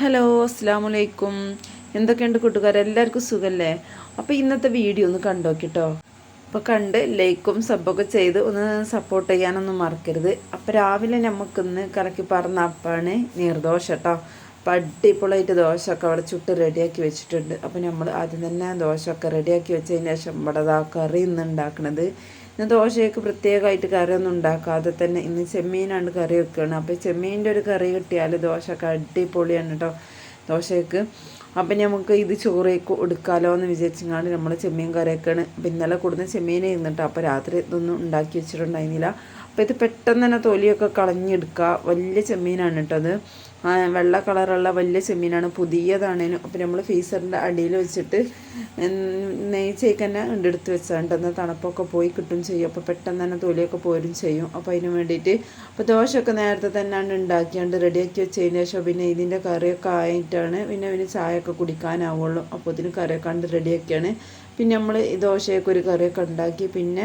Hello അസ്സാം വലൈക്കും എന്തൊക്കെയുണ്ട് കൂട്ടുകാരെ? എല്ലാവർക്കും സുഖമല്ലേ അപ്പോൾ ഇന്നത്തെ വീഡിയോ ഒന്ന് കണ്ടോക്കിട്ടോ. അപ്പോൾ കണ്ട് ലൈക്കും സബ്ബൊക്കെ ചെയ്ത് ഒന്ന് സപ്പോർട്ട് ചെയ്യാനൊന്നും മറക്കരുത്. അപ്പോൾ രാവിലെ നമുക്കിന്ന് കറക്കി പറഞ്ഞ അപ്പാണ് നീർദോശ കേട്ടോ അപ്പോൾ അടിപൊളിയായിട്ട് ദോശയൊക്കെ അവിടെ ചുട്ട് റെഡിയാക്കി വെച്ചിട്ടുണ്ട്. അപ്പോൾ നമ്മൾ ആദ്യം തന്നെ ദോശയൊക്കെ റെഡിയാക്കി വെച്ചതിന് ശേഷം ഇവിടെ കറി ഇന്ന് ഉണ്ടാക്കണത്. ഇന്ന് ദോശയൊക്കെ പ്രത്യേകമായിട്ട് കറിയൊന്നും ഉണ്ടാക്കാതെ തന്നെ ഇന്ന് ചെമ്മീനാണ് കറി വെക്കുകയാണ് അപ്പോൾ ചെമ്മീന്റെ ഒരു കറി കിട്ടിയാൽ ദോശയൊക്കെ അടിപൊളിയാണ് കേട്ടോ ദോശയ്ക്ക്. അപ്പം നമുക്ക് ഇത് ചോറേക്ക് എടുക്കാമല്ലോ എന്ന് വിചാരിച്ചാണ് നമ്മൾ ചെമ്മീൻ കറിയൊക്കെയാണ് അപ്പം ഇന്നലെ കൊടുന്ന ചെമ്മീൻ ഇരുന്നിട്ട് അപ്പോൾ രാത്രി ഇതൊന്നും ഉണ്ടാക്കി വെച്ചിട്ടുണ്ടായിരുന്നില്ല. അപ്പോൾ ഇത് പെട്ടെന്ന് തന്നെ തൊലിയൊക്കെ കളഞ്ഞെടുക്കുക വലിയ ചെമ്മീനാണ് കേട്ടോ അത് വെള്ള കളറുള്ള വലിയ ചെമ്മീനാണ്. പുതിയതാണേനും. അപ്പോൾ നമ്മൾ ഫീസറിന്റെ അടിയിൽ വെച്ചിട്ട് നെയ്ച്ചേക്ക് തന്നെ ഉണ്ടെടുത്ത് വെച്ചാണ്ട് എന്നാൽ തണുപ്പൊക്കെ പോയി കിട്ടും ചെയ്യും. അപ്പോൾ പെട്ടെന്ന് തന്നെ തൊലിയൊക്കെ പോരും ചെയ്യും. അപ്പോൾ അതിന് വേണ്ടിയിട്ട് അപ്പോൾ ദോശയൊക്കെ നേരത്തെ തന്നെയാണ് ഉണ്ടാക്കിയാണ്ട് റെഡിയാക്കി വെച്ചതിന് ശേഷം പിന്നെ ഇതിന്റെ കറിയൊക്കെ ആയിട്ടാണ് പിന്നെ പിന്നെ ചായയൊക്കെ കുടിക്കാനാവുള്ളൂ. അപ്പോൾ ഇതിന് കറിയൊക്കെ കണ്ട് റെഡിയാക്കിയാണ്. പിന്നെ നമ്മൾ ഈ ദോശയൊക്കെ ഒരു കറിയൊക്കെ ഉണ്ടാക്കി പിന്നെ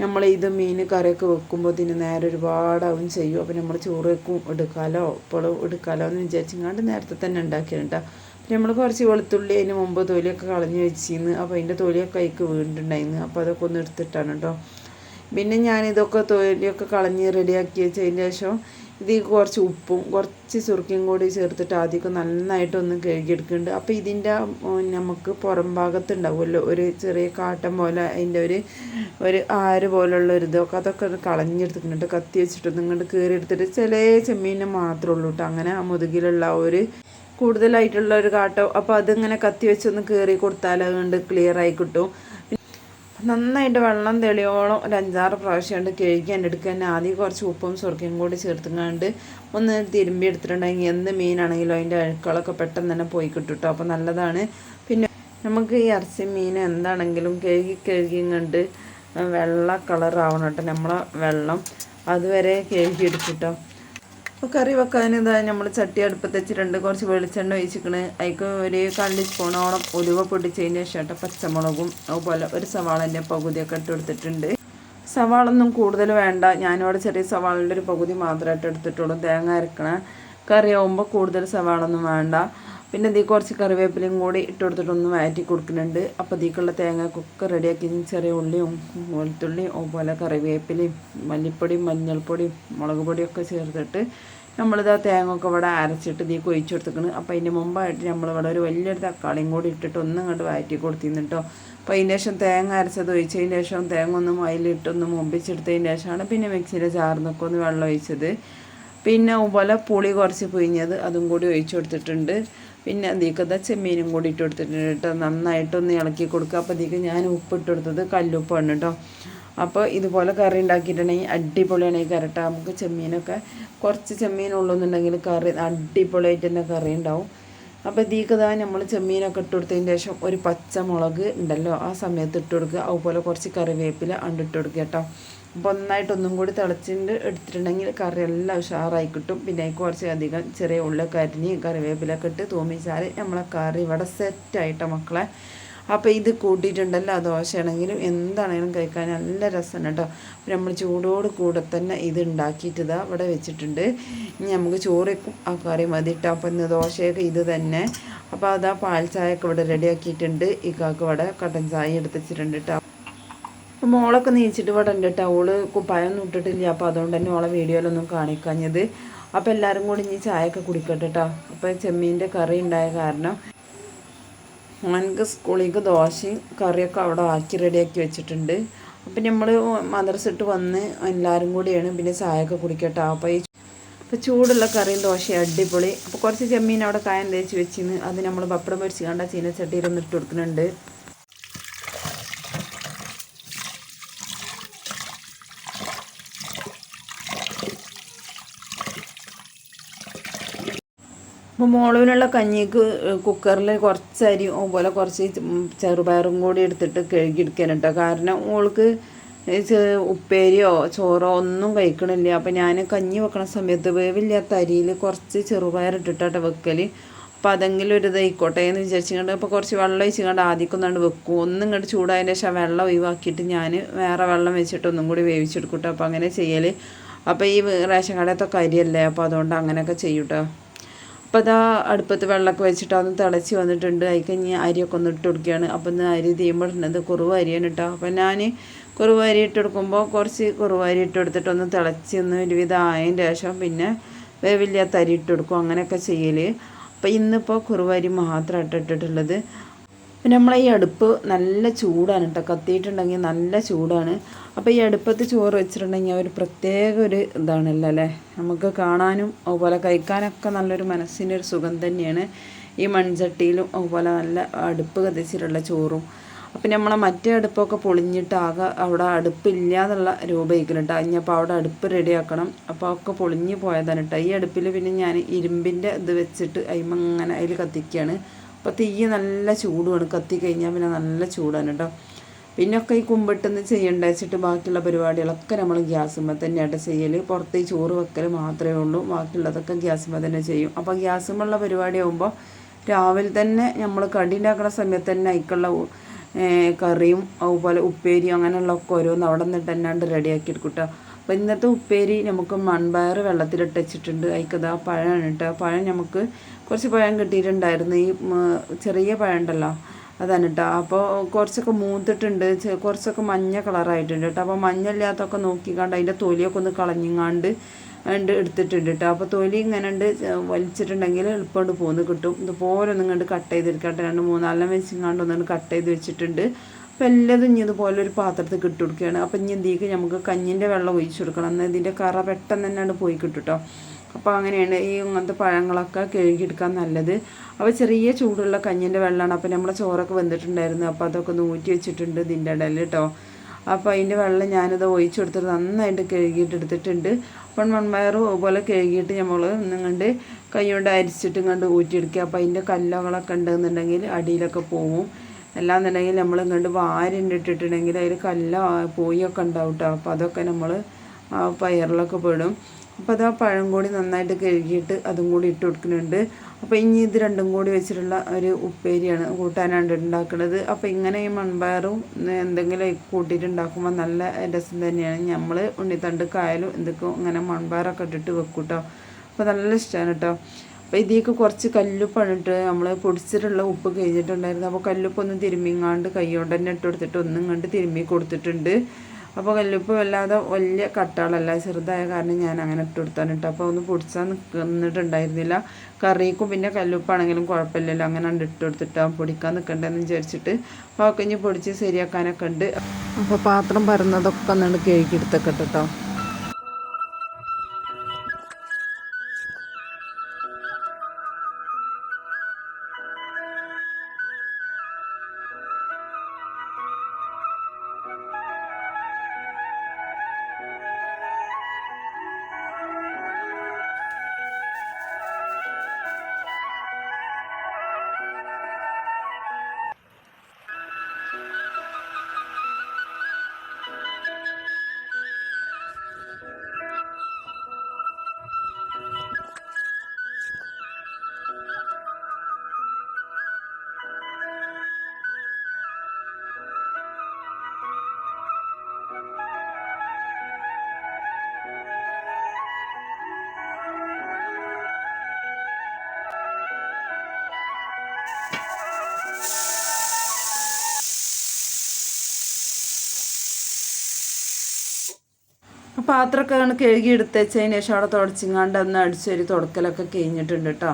നമ്മൾ ഇത് മീൻ കറിയൊക്കെ വെക്കുമ്പോൾ ഇതിന് നേരെ ഒരുപാടാവും ചെയ്യും. അപ്പോൾ നമ്മൾ ചോറ് വെക്കും എടുക്കാലോ? ഇപ്പോഴും എടുക്കാലോ എന്ന് വിചാരിച്ചിങ്ങാണ്ട് നേരത്തെ തന്നെ ഉണ്ടാക്കിയിട്ടാ പിന്നെ നമ്മൾ കുറച്ച് വെളുത്തുള്ളി അതിന് മുമ്പ് തൊലിയൊക്കെ കളഞ്ഞ് വെച്ചിരുന്നു അപ്പോൾ അതിന്റെ തൊലിയൊക്കെ അതിക്ക് വീണ്ടുണ്ടായിരുന്നു അപ്പോൾ അതൊക്കെ ഒന്ന് എടുത്തിട്ടാണ് കേട്ടോ പിന്നെ ഞാനിതൊക്കെ തൊലിയൊക്കെ കളഞ്ഞ് റെഡിയാക്കി വെച്ചതിന് ശേഷം ഇതിൽ കുറച്ച് ഉപ്പും കുറച്ച് സുറുക്കിയും കൂടി ചേർത്തിട്ട് ആദ്യമൊക്കെ നന്നായിട്ടൊന്ന് കഴുകിയെടുക്കുന്നുണ്ട്. അപ്പോൾ ഇതിന്റെ നമുക്ക് പുറം ഭാഗത്തുണ്ടാവുമല്ലോ ഒരു ചെറിയ കാട്ടം പോലെ അതിന്റെ ഒരു ഒരു ആര് പോലുള്ള ഒരു ഇതൊക്കെ അതൊക്കെ കളഞ്ഞെടുത്തിട്ടുണ്ട്. കത്തി വെച്ചിട്ട് ഇങ്ങോട്ട് കീറിയെടുത്തിട്ട് ചില ചെമ്മീനെ മാത്രമേ ഉള്ളൂ കേട്ടോ. അങ്ങനെ ആ മുതുകിലുള്ള ഒരു കൂടുതലായിട്ടുള്ള ഒരു കാട്ടോ. അപ്പോൾ അതിങ്ങനെ കത്തി വെച്ചൊന്ന് കീറി കൊടുത്താൽ അതുകൊണ്ട് ക്ലിയർ ആയി കിട്ടും. നന്നായിട്ട് വെള്ളം തെളിയോളം ഒരു അഞ്ചാറ് പ്രാവശ്യം കൊണ്ട് കഴുകി എടുക്കുക തന്നെ ആദ്യം കുറച്ച് ഉപ്പും സുർക്കയും കൂടി ചേർത്തുങ്ങാണ്ട് ഒന്ന് തിരുമ്പി എടുത്തിട്ടുണ്ടെങ്കിൽ എന്ത് മീനാണെങ്കിലും അതിന്റെ അഴുക്കളൊക്കെ പെട്ടെന്ന് തന്നെ പോയി കിട്ടും കേട്ടോ അപ്പോൾ നല്ലതാണ്. പിന്നെ നമുക്ക് ഈ ഇറച്ചി മീൻ എന്താണെങ്കിലും കഴുകി കഴുകി കണ്ട് വെള്ള കളറാവണം കേട്ടോ. നമ്മളെ വെള്ളം അതുവരെ കഴുകി എടുത്തിട്ടോ അപ്പോൾ കറി വെക്കാൻ ഇതാ നമ്മൾ ചട്ടി അടുപ്പത്ത് വെച്ചിട്ടുണ്ട് കുറച്ച് വെളിച്ചെണ്ണ ഒഴിച്ചിക്കണ്. അതിക്ക് ഒരു കണ്ട് സ്പൂണോളം ഉലുവ പൊടിച്ചതിന് ശേഷം പച്ചമുളകും അതുപോലെ ഒരു സവാളന്റെ പകുതിയൊക്കെ ഇട്ട് കൊടുത്തിട്ടുണ്ട്. സവാളൊന്നും കൂടുതൽ വേണ്ട. ഞാനിവിടെ ചെറിയ സവാളിന്റെ ഒരു പകുതി മാത്രമായിട്ട് എടുത്തിട്ടുള്ളൂ. തേങ്ങ കറി ആവുമ്പോൾ കൂടുതൽ സവാളൊന്നും വേണ്ട. പിന്നെ ഇതിൽ കുറച്ച് കറിവേപ്പിലയും കൂടി ഇട്ട് കൊടുത്തിട്ടൊന്ന് വഴറ്റി കൊടുക്കുന്നുണ്ട്. അപ്പോൾ ഇതിക്കുള്ള തേങ്ങക്കൊക്കെ റെഡിയാക്കി ചെറിയ ഉള്ളിയും വെളുത്തുള്ളിയും അതുപോലെ കറിവേപ്പിലയും മല്ലിപ്പൊടിയും മഞ്ഞൾപ്പൊടിയും മുളക് പൊടിയൊക്കെ ചേർത്തിട്ട് നമ്മളിത് ആ തേങ്ങ ഇവിടെ അരച്ചിട്ട് ഇതിൽ കൊഴിച്ചു കൊടുത്തേക്കണ്. അപ്പോൾ അതിന്റെ മുമ്പായിട്ട് നമ്മളിവിടെ ഒരു വലിയൊരു തക്കാളിയും കൂടി ഇട്ടിട്ട് ഒന്നും ഇങ്ങോട്ട് വഴറ്റി കൊടുത്തിരുന്നു കേട്ടോ അപ്പോൾ അതിന്റെ ശേഷം തേങ്ങ അരച്ചത് ഒഴിച്ചതിന് ശേഷം തേങ്ങ ഒന്ന് മയിലിട്ടൊന്ന് മുമ്പിച്ചെടുത്തതിന് ശേഷമാണ് പിന്നെ മിക്സിയിലെ ചാർന്നൊക്കെ ഒന്ന് വെള്ളം ഒഴിച്ചത്. പിന്നെ അതുപോലെ പുളി കുറച്ച് പിഴിഞ്ഞത് അതും കൂടി ഒഴിച്ചു കൊടുത്തിട്ടുണ്ട്. പിന്നെ അതിക്കത ചെമ്മീനും കൂടി ഇട്ട് കൊടുത്തിട്ടുണ്ട് കേട്ടോ നന്നായിട്ടൊന്ന് ഇളക്കി കൊടുക്കുക. അപ്പോൾ അതിക്ക് ഞാൻ ഉപ്പിട്ട് കൊടുത്തത് കല്ലുപ്പാണ് കേട്ടോ അപ്പോൾ ഇതുപോലെ കറി ഉണ്ടാക്കിയിട്ടുണ്ടെങ്കിൽ അടിപൊളിയാണ് ഈ കരട്ട നമുക്ക് ചെമ്മീനൊക്കെ കുറച്ച് ചെമ്മീനുള്ളൂന്നുണ്ടെങ്കിൽ കറി അടിപൊളിയായിട്ട് തന്നെ കറി ഉണ്ടാവും. അപ്പോൾ ഇതിക്കതാ നമ്മൾ ചെമ്മീനൊക്കെ ഇട്ട് കൊടുത്തതിന് ശേഷം ഒരു പച്ചമുളക് ഉണ്ടല്ലോ ആ സമയത്ത് ഇട്ട് കൊടുക്കുക. അതുപോലെ കുറച്ച് കറിവേപ്പില അണ്ടിട്ട് കൊടുക്കുക കേട്ടോ. അപ്പോൾ ഒന്നായിട്ട് ഒന്നും കൂടി തിളച്ചിട്ട് എടുത്തിട്ടുണ്ടെങ്കിൽ കറി എല്ലാം ഉഷാറായി കിട്ടും. പിന്നെ കുറച്ച് അധികം ചെറിയ ഉള്ളൊക്കെ കരിഞ്ഞ് കറിവേപ്പിലൊക്കെ ഇട്ട് തൂമിച്ചാൽ നമ്മളെ കറി ഇവിടെ സെറ്റായിട്ടോ മക്കളെ? അപ്പോൾ ഇത് കൂട്ടിയിട്ടുണ്ടല്ലോ ദോശയാണെങ്കിലും എന്താണെങ്കിലും കഴിക്കാൻ നല്ല രസമാണ് കേട്ടോ. നമ്മൾ ചൂടോട് കൂടെ തന്നെ ഇത് ഉണ്ടാക്കിയിട്ട് ഇതാ ഇവിടെ വെച്ചിട്ടുണ്ട്. ഇനി നമുക്ക് ചോറേക്കും ആ കറി മതി കേട്ടോ. അപ്പോൾ ഇന്ന് ദോശയൊക്കെ ഇത് തന്നെ. അപ്പോൾ അതാ പാൽ ചായയൊക്കെ ഇവിടെ റെഡിയാക്കിയിട്ടുണ്ട്. ഈ കാക്ക് ഇവിടെ കട്ടൻ ചായ എടുത്തിട്ടുണ്ട് കേട്ടോ. അപ്പോൾ മോളൊക്കെ നീച്ചിട്ട് ഇവിടെ ഉണ്ട് കേട്ടോ. ഓൾ കുപ്പായൊന്നും ഇട്ടിട്ടില്ല. അപ്പോൾ അതുകൊണ്ട് തന്നെ ഓളെ വീഡിയോയിലൊന്നും കാണിക്കാഞ്ഞത്. അപ്പോൾ എല്ലാവരും കൂടി ഇനി ചായയൊക്കെ കുടിക്കട്ടെ കേട്ടോ. അപ്പോൾ ചെമ്മീന്റെ കറി ഉണ്ടായ കാരണം മോനക്ക് സ്കൂളിലേക്ക് ദോശയും കറിയൊക്കെ അവിടെ ആക്കി റെഡിയാക്കി വെച്ചിട്ടുണ്ട്. അപ്പം നമ്മൾ മദർസ് ഇട്ട് വന്ന് എല്ലാവരും കൂടിയാണ് പിന്നെ ചായയൊക്കെ കുടിക്കട്ടെ. അപ്പോൾ ഈ അപ്പോൾ ചൂടുള്ള കറിയും ദോശയും അടിപൊളി. അപ്പോൾ കുറച്ച് ചെമ്മീൻ അവിടെ കായം തേച്ച് വെച്ചിന്ന്. അത് നമ്മൾ പപ്പടം പൊരിച്ച് കണ്ട ചീനച്ചട്ടിയിലൊന്ന് ഇട്ട് കൊടുക്കുന്നുണ്ട്. അപ്പോൾ മോളുവിനുള്ള കഞ്ഞിക്ക് കുക്കറിൽ കുറച്ച് അരി പോലെ കുറച്ച് ചെറുപയറും കൂടി എടുത്തിട്ട് കഴുകിയെടുക്കാൻ കേട്ടോ കാരണം ഓൾക്ക് ഉപ്പേരിയോ ചോറോ ഒന്നും കഴിക്കണില്ല. അപ്പോൾ ഞാൻ കഞ്ഞി വെക്കണ സമയത്ത് വേവില്ലാത്ത അരിയിൽ കുറച്ച് ചെറുപയർ ഇട്ടിട്ടാട്ടോ വെക്കൽ അപ്പോൾ അതെങ്കിലും ഒരു ഇതായിക്കോട്ടെ എന്ന് വിചാരിച്ചിങ്ങോട്ട് അപ്പോൾ കുറച്ച് വെള്ളം ഒഴിച്ചുകൊണ്ട് ആദ്യം വെക്കും. ഒന്നും ഇങ്ങോട്ട് ചൂടായതിന് ശേഷം വെള്ളം ഒഴിവാക്കിയിട്ട് ഞാൻ വേറെ വെള്ളം വെച്ചിട്ട് ഒന്നും കൂടി വേവിച്ചെടുക്കട്ടോ അപ്പോൾ അങ്ങനെ ചെയ്യൽ അപ്പോൾ ഈ റേഷൻ കടയത്തൊക്കെ അരിയല്ലേ? അപ്പോൾ അതുകൊണ്ട് അങ്ങനെയൊക്കെ ചെയ്യൂട്ടോ അപ്പോൾ ഇതാ അടുപ്പത്ത് വെള്ളമൊക്കെ വെച്ചിട്ട് അതൊന്ന് തിളച്ച് വന്നിട്ടുണ്ട്. അതിൽ കഴിഞ്ഞ് അരിയൊക്കെ ഒന്ന് ഇട്ട് കൊടുക്കുകയാണ്. അപ്പം ഇന്ന് അരി തീയുമ്പോഴുന്നത് കുറുവ അരിയാണ് കേട്ടോ അപ്പം ഞാൻ കുറുവ അരി ഇട്ട് കൊടുക്കുമ്പോൾ കുറച്ച് കുറുവ അരി ഇട്ട് കൊടുത്തിട്ട് ഒന്ന് തിളച്ച് ഒന്ന് ഒരുവിധം ആയതിന്റെ ശേഷം പിന്നെ വേവില്ലാത്ത അരി ഇട്ട് കൊടുക്കും. അങ്ങനെയൊക്കെ ചെയ്യൽ അപ്പോൾ ഇന്നിപ്പോൾ കുറുവ അരി മാത്രമായിട്ട് ഇട്ടിട്ടുള്ളത്. പിന്നെ നമ്മളെ ഈ അടുപ്പ് നല്ല ചൂടാണ് കേട്ടോ കത്തിയിട്ടുണ്ടെങ്കിൽ നല്ല ചൂടാണ്. അപ്പോൾ ഈ അടുപ്പത്ത് ചോറ് വെച്ചിട്ടുണ്ടെങ്കിൽ ഒരു പ്രത്യേക ഒരു ഇതാണല്ലോ അല്ലേ? നമുക്ക് കാണാനും അതുപോലെ കഴിക്കാനൊക്കെ നല്ലൊരു മനസ്സിന്റെ ഒരു സുഖം തന്നെയാണ്. ഈ മൺചട്ടിയിലും അതുപോലെ നല്ല അടുപ്പ് കത്തിച്ചിട്ടുള്ള ചോറും. അപ്പം നമ്മളെ മറ്റേ അടുപ്പൊക്കെ പൊളിഞ്ഞിട്ട് ആകെ അവിടെ അടുപ്പില്ല എന്നുള്ള രൂപയിക്കണം കേട്ടോ ഇനിയപ്പോൾ അവിടെ അടുപ്പ് റെഡിയാക്കണം. അപ്പോൾ ഒക്കെ പൊളിഞ്ഞ് പോയതാണ് കേട്ടോ ഈ അടുപ്പിൽ പിന്നെ ഞാൻ ഇരുമ്പിന്റെ ഇത് വെച്ചിട്ട് അതിമങ്ങനെ അതിൽ കത്തിക്കുകയാണ് അപ്പോൾ തീ നല്ല ചൂടുമാണ് കത്തി കഴിഞ്ഞാൽ പിന്നെ നല്ല ചൂടാണ് കേട്ടോ. പിന്നെ ഒക്കെ ഈ കുമ്പിട്ടെന്ന് ചെയ്യേണ്ട വെച്ചിട്ട് ബാക്കിയുള്ള പരിപാടികളൊക്കെ നമ്മൾ ഗ്യാസുമ്മ തന്നെയായിട്ട് ചെയ്യൽ പുറത്ത് ഈ ചോറ് വെക്കൽ മാത്രമേ ഉള്ളൂ. ബാക്കിയുള്ളതൊക്കെ ഗ്യാസുമ്മ തന്നെ ചെയ്യും. അപ്പോൾ ഗ്യാസുമുള്ള പരിപാടി ആകുമ്പോൾ രാവിലെ തന്നെ നമ്മൾ കടി ഉണ്ടാക്കുന്ന സമയത്ത് തന്നെ അതിക്കുള്ള കറിയും അതുപോലെ ഉപ്പേരിയും അങ്ങനെയുള്ളതൊക്കെ ഓരോന്ന് അവിടെ നിന്നിട്ട് തന്നെയാണ്ട് റെഡിയാക്കി എടുക്കും കേട്ടോ. അപ്പോൾ ഇന്നത്തെ ഉപ്പേരി നമുക്ക് മൺപയർ വെള്ളത്തിലിട്ട് വെച്ചിട്ടുണ്ട് അതിക്കത് പഴമാണ് കേട്ടോ പഴം നമുക്ക് കുറച്ച് പഴം കിട്ടിയിട്ടുണ്ടായിരുന്നു. ഈ ചെറിയ പഴം ഉണ്ടല്ലോ അതാണ് കേട്ടോ അപ്പോൾ കുറച്ചൊക്കെ മൂത്തിട്ടുണ്ട്. കുറച്ചൊക്കെ മഞ്ഞ കളറായിട്ടുണ്ട് കേട്ടോ അപ്പോൾ മഞ്ഞല്ലാത്തൊക്കെ നോക്കിക്കാണ്ട് അതിന്റെ തൊലിയൊക്കെ ഒന്ന് കളഞ്ഞിങ്ങാണ്ട് ഉണ്ട് എടുത്തിട്ടുണ്ട് കേട്ടോ അപ്പോൾ തൊലി ഇങ്ങനെ ഉണ്ട് വലിച്ചിട്ടുണ്ടെങ്കിൽ എളുപ്പമുണ്ട് പോന്ന് കിട്ടും. ഇതുപോലെ ഒന്നും കണ്ട് കട്ട് ചെയ്തെടുക്കട്ടെ രണ്ട് മൂന്നാലെണ്ണം വെച്ചിങ്ങാണ്ട് ഒന്നുകൊണ്ട് കട്ട് ചെയ്ത് വെച്ചിട്ടുണ്ട്. അപ്പോൾ ഇനി ഇതുപോലെ ഒരു പാത്രത്തിൽ കിട്ടു കൊടുക്കുകയാണ്. അപ്പോൾ ഇനി എന്തിക്ക് നമുക്ക് കഞ്ഞിന്റെ വെള്ളം ഒഴിച്ചു കൊടുക്കണം. എന്നാൽ ഇതിന്റെ കറ പെട്ടെന്ന് തന്നെ പോയി കിട്ടും കേട്ടോ അപ്പോൾ അങ്ങനെയാണ് ഈ ഇങ്ങനത്തെ പഴങ്ങളൊക്കെ കഴുകിയെടുക്കാൻ നല്ലത്. അപ്പോൾ ചെറിയ ചൂടുള്ള കഞ്ഞിന്റെ വെള്ളമാണ്. അപ്പോൾ നമ്മുടെ ചോറൊക്കെ വെന്തിട്ടുണ്ടായിരുന്നു. അപ്പോൾ അതൊക്കെ ഒന്ന് ഊറ്റി വെച്ചിട്ടുണ്ട് ഇതിന്റെ ഇടയിൽ കേട്ടോ അപ്പോൾ അതിന്റെ വെള്ളം ഞാനത് ഒഴിച്ചു കൊടുത്തിട്ട് നന്നായിട്ട് കഴുകിയിട്ട് എടുത്തിട്ടുണ്ട്. അപ്പം മൺപയർ പോലെ കഴുകിയിട്ട് നമ്മൾ നിങ്ങളുടെ കൈ കൊണ്ട് അരിച്ചിട്ട് ഇങ്ങോട്ട് ഊറ്റിയെടുക്കുക. അപ്പോൾ അതിന്റെ കല്ലുകളൊക്കെ ഉണ്ടെന്നുണ്ടെങ്കിൽ അടിയിലൊക്കെ പോവും. അല്ലാന്നുണ്ടെങ്കിൽ നമ്മൾ ഇങ്ങോട്ട് വാരിണ്ടിട്ടിട്ടുണ്ടെങ്കിൽ അതിൽ കല്ല പോയൊക്കെ ഉണ്ടാവും കേട്ടോ അപ്പോൾ അതൊക്കെ നമ്മൾ ആ പയറിലൊക്കെ പെടും. അപ്പോൾ അത് ആ പഴം കൂടി നന്നായിട്ട് കഴുകിയിട്ട് അതും കൂടി ഇട്ട് കൊടുക്കുന്നുണ്ട്. അപ്പോൾ ഇനി ഇത് രണ്ടും കൂടി വെച്ചിട്ടുള്ള ഒരു ഉപ്പേരിയാണ് കൂട്ടാനാണ് ഉണ്ടാക്കുന്നത് അപ്പോൾ ഇങ്ങനെ ഈ മൺപയറും എന്തെങ്കിലും കൂട്ടിയിട്ട് ഉണ്ടാക്കുമ്പോൾ നല്ല രസം തന്നെയാണ്. നമ്മൾ ഉണ്ണിത്തണ്ട് കായലും എന്തൊക്കെയോ ഇങ്ങനെ മൺപയറൊക്കെ ഇട്ടിട്ട് വെക്കും കേട്ടോ അപ്പോൾ നല്ല ഇഷ്ടമാണ് കേട്ടോ അപ്പോൾ ഇതിലേക്ക് കുറച്ച് കല്ലുപ്പാണ് ഇട്ട് നമ്മൾ പൊടിച്ചിട്ടുള്ള ഉപ്പ് കഴിഞ്ഞിട്ടുണ്ടായിരുന്നു. അപ്പോൾ കല്ലുപ്പൊന്നും തിരുമ്മിങ്ങാണ്ട് കൈ കൊണ്ട് തന്നെ ഇട്ട് കൊടുത്തിട്ട് ഒന്നും കണ്ട് തിരുമ്മി കൊടുത്തിട്ടുണ്ട്. അപ്പോൾ കല്ലുപ്പ് വല്ലാതെ വലിയ കട്ടാളല്ല ചെറുതായ കാരണം ഞാൻ അങ്ങനെ ഇട്ട് കൊടുത്താണ് കേട്ടോ. അപ്പോൾ ഒന്ന് പൊടിച്ചാൽ നിന്നിട്ടുണ്ടായിരുന്നില്ല. കറിക്കും പിന്നെ കല്ലുപ്പാണെങ്കിലും കുഴപ്പമില്ലല്ലോ അങ്ങനെ ഇട്ട് കൊടുത്തിട്ട് പൊടിക്കാൻ നിൽക്കണ്ടെന്ന് വിചാരിച്ചിട്ട് അപ്പോൾ ഇനി പൊടിച്ച് ശരിയാക്കാനൊക്കെ ഉണ്ട്. അപ്പോൾ പാത്രം പരന്നതൊക്കെ ഒന്നുകൊണ്ട് കേൾക്കിയെടുത്തൊക്കെ കേട്ടോ. പാത്രമൊക്കെ കഴുകി എടുത്തേച്ചതിന് ശേഷം അവിടെ തുടച്ചിങ്ങാണ്ട് ഒന്ന് അടിച്ചൊരു തുടക്കലൊക്കെ കഴിഞ്ഞിട്ടുണ്ട് കേട്ടോ.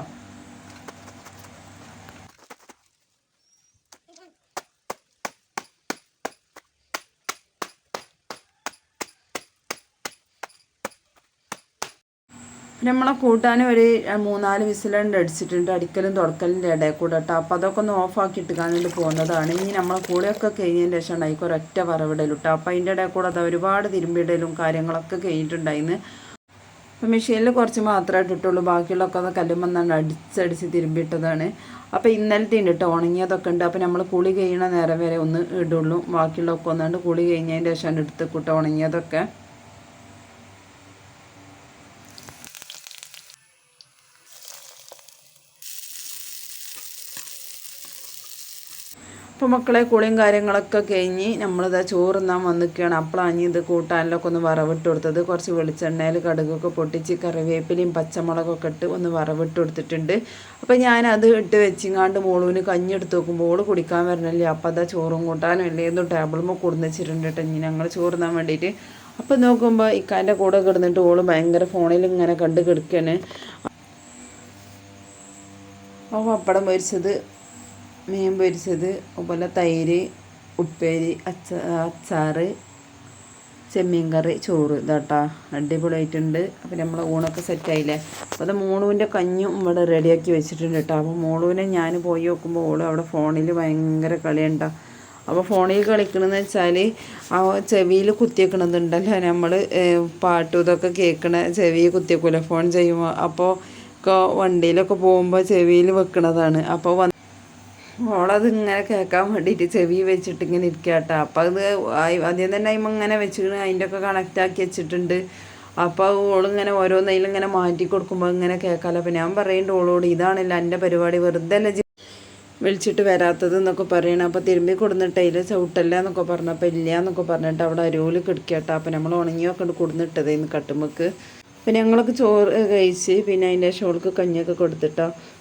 നമ്മളെ കൂട്ടാനും ഒരു മൂന്നാൽ വിസിലുണ്ട് അടിച്ചിട്ടുണ്ട്. അടിക്കലും തുടക്കലിന്റെ ഇടയിൽ കൂടെ കേട്ടോ അപ്പോൾ അതൊക്കെ ഒന്ന് ഓഫാക്കി കാണിട്ട് പോകുന്നതാണ്. ഇനി നമ്മളെ കൂടെയൊക്കെ കഴിഞ്ഞതിന് ശേഷം ഉണ്ടായിക്കോ ഒരൊറ്റ വറവിടലും കേട്ടോ അപ്പോൾ അതിന്റെ ഇടയിൽ കൂടെ അത് ഒരുപാട് തിരുമ്പിടലും കാര്യങ്ങളൊക്കെ കഴിഞ്ഞിട്ടുണ്ടായിരുന്നു അപ്പോൾ മെഷീനിൽ കുറച്ച് മാത്രമായിട്ട് ഇട്ടിട്ടുള്ളൂ. ബാക്കിയുള്ളതൊക്കെ ഒന്ന് കല്ലുമെന്നാണ് അടിച്ചടിച്ച് തിരുമ്പിയിട്ടതാണ്. അപ്പോൾ ഇന്നലത്തെ ഉണ്ട് കേട്ടോ ഉണങ്ങിയതൊക്കെ ഉണ്ട്. അപ്പോൾ നമ്മൾ കുളി കഴിയണ നേരം വരെ ഒന്ന് ഇടുള്ളൂ. ബാക്കിയുള്ളതൊക്കെ ഒന്നാണ്ട് കുളി കഴിഞ്ഞതിന്റെ ശേഷം എടുത്ത് കൂട്ടോ ഉണങ്ങിയതൊക്കെ. അപ്പോൾ മക്കളെ കുളിയും കാര്യങ്ങളൊക്കെ കഴിഞ്ഞ് നമ്മളിതാ ചോറുന്നാൻ വന്നിക്കുകയാണ് അപ്പോഴാണ് ഇത് കൂട്ടാനിലൊക്കെ ഒന്ന് വറവിട്ട് കൊടുത്തത്. കുറച്ച് വെളിച്ചെണ്ണയിൽ കടുകൊക്കെ പൊട്ടിച്ച് കറിവേപ്പിലയും പച്ചമുളകൊക്കെ ഇട്ട് ഒന്ന് വറവിട്ട് കൊടുത്തിട്ടുണ്ട്. അപ്പോൾ ഞാനത് ഇട്ട് വെച്ചിങ്ങാണ്ട് മോളുവിന് കഞ്ഞി എടുത്ത് നോക്കുമ്പോൾ ഓൾ കുടിക്കാൻ വരണല്ലേ. അപ്പോൾ അതാ ചോറും കൂട്ടാനും ഇല്ലേന്നും ടേബിളുമ്പോൾ കൊടുന്ന് വെച്ചിട്ടുണ്ട് കേട്ടോ. ഇനി ഞങ്ങൾ ചോറുന്നാൻ വേണ്ടിയിട്ട്. അപ്പോൾ നോക്കുമ്പോൾ ഇക്കാന്റെ കൂടെ കിടന്നിട്ട് ഓൾ ഭയങ്കര ഫോണിൽ ഇങ്ങനെ കണ്ട് കിടക്കുകയാണ് അപ്പോൾ പപ്പടം പൊരിച്ചത് മീൻ പൊരിച്ചത് അതുപോലെ തൈര് ഉപ്പേരി അച്ച അച്ചാറ് ചെമ്മീൻ കറി ചോറ് ഇതാട്ടാ. അടിപൊളിയായിട്ടുണ്ട്. അപ്പോൾ നമ്മൾ ഊണൊക്കെ സെറ്റായില്ലേ അപ്പോൾ അത് മോളുവിന്റെ കഞ്ഞും ഇവിടെ റെഡിയാക്കി വെച്ചിട്ടുണ്ട് കേട്ടോ അപ്പോൾ മോളുവിനെ ഞാൻ പോയി നോക്കുമ്പോൾ ഓൾ അവിടെ ഫോണിൽ ഭയങ്കര കളിയുണ്ടാ. അപ്പോൾ ഫോണിൽ കളിക്കണമെന്ന് വെച്ചാൽ ആ ചെവിയിൽ കുത്തിയേക്കണതുണ്ടല്ലോ. നമ്മൾ പാട്ടും ഇതൊക്കെ കേൾക്കണ ചെവിയിൽ കുത്തിയേക്കൂല ഫോൺ ചെയ്യുമ്പോൾ അപ്പോൾ വണ്ടിയിലൊക്കെ പോകുമ്പോൾ ചെവിയിൽ വെക്കണതാണ്. അപ്പോൾ ഓളത് ഇങ്ങനെ കേൾക്കാൻ വേണ്ടിയിട്ട് ചെവി വെച്ചിട്ട് ഇങ്ങനെ ഇരിക്കുക കേട്ടോ അപ്പം അത് ആദ്യം തന്നെ അതിമ ഇങ്ങനെ വെച്ചിട്ട് അതിന്റെ ഒക്കെ കണക്റ്റ് ആക്കി വെച്ചിട്ടുണ്ട് അപ്പോൾ ഓളിങ്ങനെ ഓരോന്നതിലും ഇങ്ങനെ മാറ്റി കൊടുക്കുമ്പോൾ ഇങ്ങനെ കേൾക്കാമല്ലോ അപ്പം ഞാൻ പറയുന്നുണ്ട് ഓളോട് ഇതാണല്ലോ എന്റെ പരിപാടി വെറുതെ അല്ല വിളിച്ചിട്ട് വരാത്തത് എന്നൊക്കെ പറയണം. അപ്പോൾ തിരുമ്പി കൊടുന്നിട്ട് അതിൽ ചവിട്ടല്ല എന്നൊക്കെ പറഞ്ഞപ്പോൾ ഇല്ല എന്നൊക്കെ പറഞ്ഞിട്ട് അവിടെ അരുവിൽ കിടക്കട്ടോ. അപ്പം നമ്മൾ ഉണങ്ങിയൊക്കെ കൊടുന്നിട്ടത് ഇന്ന് കട്ടുമ്പക്ക് പിന്നെ ഞങ്ങളൊക്കെ ചോറ് കഴിച്ച് പിന്നെ അതിന്റെ ഷോൾക്ക് കഞ്ഞിയൊക്കെ കൊടുത്തിട്ടോ.